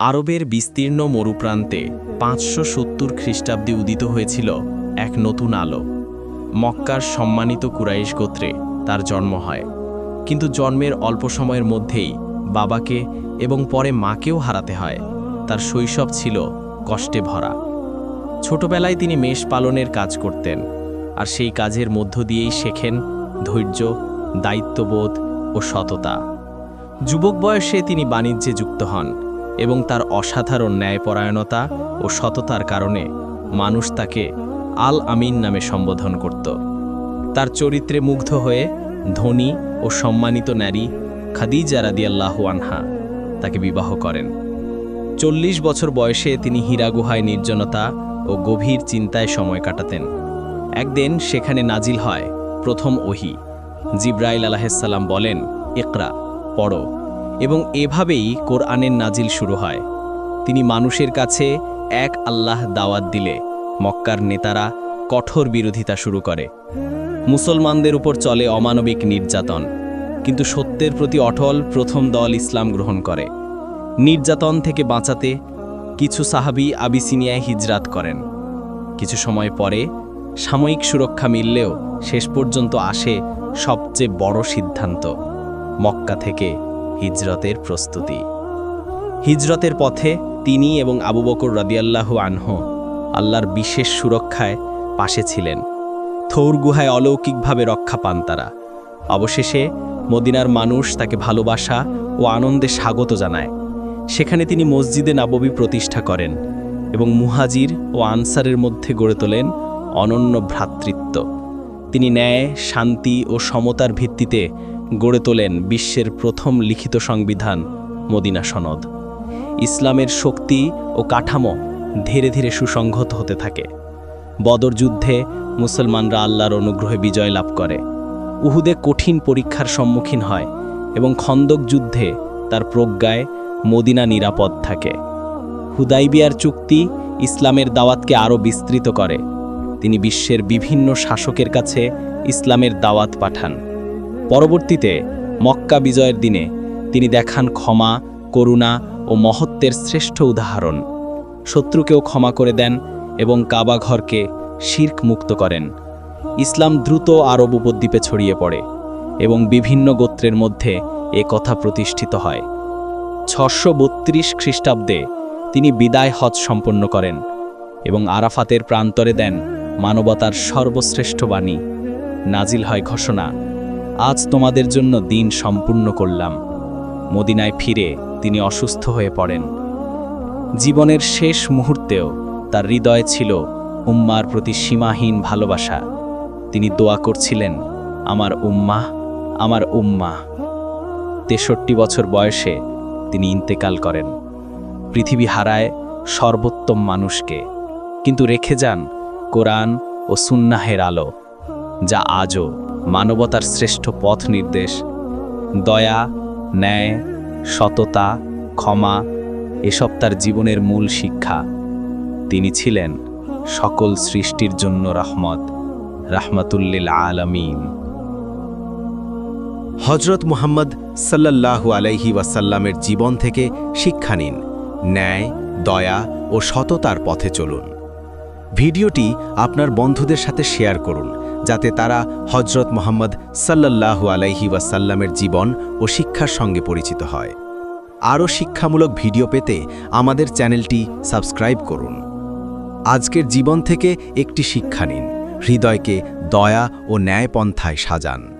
আরবের বিস্তীর্ণ মরুপ্রান্তে পাঁচশো সত্তর খ্রিস্টাব্দে উদিত হয়েছিল এক নতুন আলো। মক্কার সম্মানিত কুরাইশ গোত্রে তার জন্ম হয়। কিন্তু জন্মের অল্প সময়ের মধ্যেই বাবাকে এবং পরে মাকেও হারাতে হয়। তার শৈশব ছিল কষ্টে ভরা। ছোটবেলায় তিনি মেষ পালনের কাজ করতেন আর সেই কাজের মধ্য দিয়েই শেখেন ধৈর্য, দায়িত্ববোধ ও সততা। যুবক বয়সে তিনি বাণিজ্যে যুক্ত হন। এবং তার অসাধারণ ন্যায়পরায়ণতা ও সততার কারণে মানুষ তাকে আল আমিন নামে সম্বোধন করত। তার চরিত্রে মুগ্ধ হয়ে ধনী ও সম্মানিত নারী খাদিজা রাদিয়াল্লাহু আনহা তাকে বিবাহ করেন। চল্লিশ বছর বয়সে তিনি হীরা গুহায় নির্জনতা ও গভীর চিন্তায় সময় কাটাতেন। একদিন সেখানে নাজিল হয় প্রথম ওহি। জিব্রাইল আলাহিসাল্লাম বলেন একরা পড়ো। এবং এভাবেই কোরআনের নাজিল শুরু হয়। তিনি মানুষের কাছে এক আল্লাহ দাওয়াত দিলে মক্কার নেতারা কঠোর বিরোধিতা শুরু করে। মুসলমানদের উপর চলে অমানবিক নির্যাতন, কিন্তু সত্যের প্রতি অটল প্রথম দল ইসলাম গ্রহণ করে। নির্যাতন থেকে বাঁচাতে কিছু সাহাবি আবিসিনিয়ায় হিজরাত করেন। কিছু সময় পরে সাময়িক সুরক্ষা মিললেও শেষ পর্যন্ত আসে সবচেয়ে বড় সিদ্ধান্ত, মক্কা থেকে হিজরতের প্রস্তুতি। হিজরতের পথে তিনি এবং আবু বকর রাদিয়াল্লাহু আনহ আল্লাহর বিশেষ সুরক্ষায় পাশে ছিলেন। থৌর গুহায় অলৌকিকভাবে রক্ষা পান তারা। অবশেষে মদিনার মানুষ তাকে ভালোবাসা ও আনন্দে স্বাগত জানায়। সেখানে তিনি মসজিদে নাববী প্রতিষ্ঠা করেন এবং মুহাজির ও আনসারের মধ্যে গড়ে তোলেন অনন্য ভ্রাতৃত্ব। তিনি ন্যায়, শান্তি ও সমতার ভিত্তিতে গড়ে তোলেন বিশ্বের প্রথম লিখিত সংবিধান, মদিনা সনদ। ইসলামের শক্তি ও কাঠামো ধীরে ধীরে সুসংহত হতে থাকে। বদর যুদ্ধে মুসলমানরা আল্লাহর অনুগ্রহে বিজয় লাভ করে। উহুদে কঠিন পরীক্ষার সম্মুখীন হয় এবং খন্দক যুদ্ধে তার প্রজ্ঞায় মদিনা নিরাপদ থাকে। হুদাইবিয়ার চুক্তি ইসলামের দাওয়াতকে আরও বিস্তৃত করে। তিনি বিশ্বের বিভিন্ন শাসকের কাছে ইসলামের দাওয়াত পাঠান। পরবর্তীতে মক্কা বিজয়ের দিনে তিনি দেখান ক্ষমা, করুণা ও মহত্বের শ্রেষ্ঠ উদাহরণ। শত্রুকেও ক্ষমা করে দেন এবং কাবা ঘরকে শির্ক মুক্ত করেন। ইসলাম দ্রুত আরব উপদ্বীপে ছড়িয়ে পড়ে এবং বিভিন্ন গোত্রের মধ্যে এ কথা প্রতিষ্ঠিত হয়। ছশো বত্রিশ খ্রিস্টাব্দে তিনি বিদায় হজ সম্পন্ন করেন এবং আরাফাতের প্রান্তরে দেন মানবতার সর্বশ্রেষ্ঠ বাণী। নাজিল হয় ঘোষণা। আজ তোমাদের জন্য দিন সম্পূর্ণ করলাম। মদিনায় ফিরে তিনি অসুস্থ হয়ে পড়েন। জীবনের শেষ মুহূর্তেও তার হৃদয় ছিল উম্মার প্রতি সীমাহীন ভালোবাসা। তিনি দোয়া করছিলেন, আমার উম্মাহ আমার উম্মাহ তেষট্টি বছর বয়সে তিনি ইন্তেকাল করেন। পৃথিবী হারায় সর্বোত্তম মানুষকে। কিন্তু রেখে যান কোরআন ও সুন্নাহের আলো, যা আজও মানবতার শ্রেষ্ঠ পথ নির্দেশ। দয়া, ন্যায়, সততা, ক্ষমা এসব তার জীবনের মূল শিক্ষা। তিনি ছিলেন সকল সৃষ্টির জন্য রহমত। রাহমাতুল্লিল আলামিন। হজরত মুহাম্মদ সাল্লাল্লাহু আলাইহি ওয়াসাল্লামের জীবন থেকে শিক্ষা নিন, ন্যায়, দয়া ও সততার পথে চলুন। ভিডিওটি আপনার বন্ধুদের সাথে শেয়ার করুন। যাতে তারা হজরত মোহাম্মদ সাল্লাল্লাহু আলাইহি ওয়াসাল্লামের জীবন ও শিক্ষার সঙ্গে পরিচিত হয়। আরও শিক্ষামূলক ভিডিও পেতে আমাদের চ্যানেলটি সাবস্ক্রাইব করুন। আজকের জীবন থেকে একটি শিক্ষা নিন। হৃদয়কে দয়া ও ন্যায়পন্থায় সাজান।